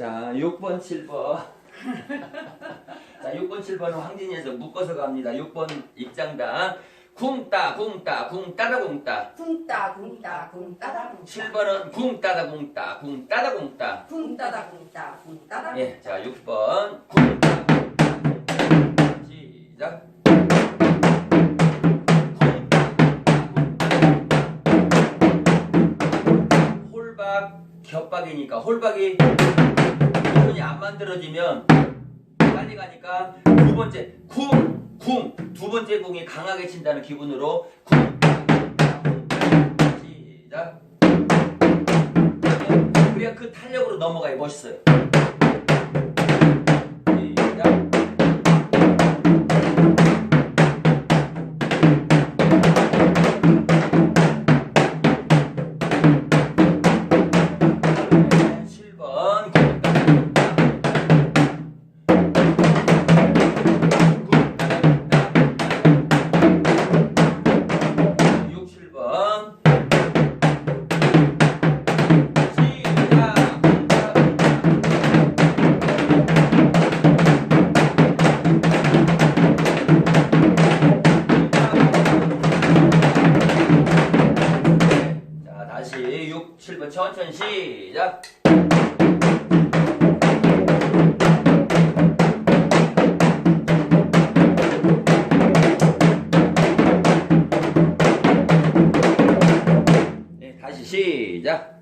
자, 6번, 7번. 자, 6번, 7번은 황진이에서 묶어서 갑니다. 6번 입장단. 쿵따, 쿵따, 쿵따다, 쿵따. 쿵따 쿵따 쿵따다 쿵따 7번은 쿵따다, 쿵따, 쿵따다, 쿵따. 쿵따다 쿵따 쿵따다 예, 자, 6번. 쿵따. 홀박, 겹박이니까 홀박이 손이 안 만들어지면 빨리 가니까 두 번째 쿵, 쿵. 두 번째 궁이 강하게 친다는 기분으로 쿵. 시작. 그래야 그 탄력으로 넘어가야 멋있어요. 6, 7번 천천히 시작. 네, 다시 시작.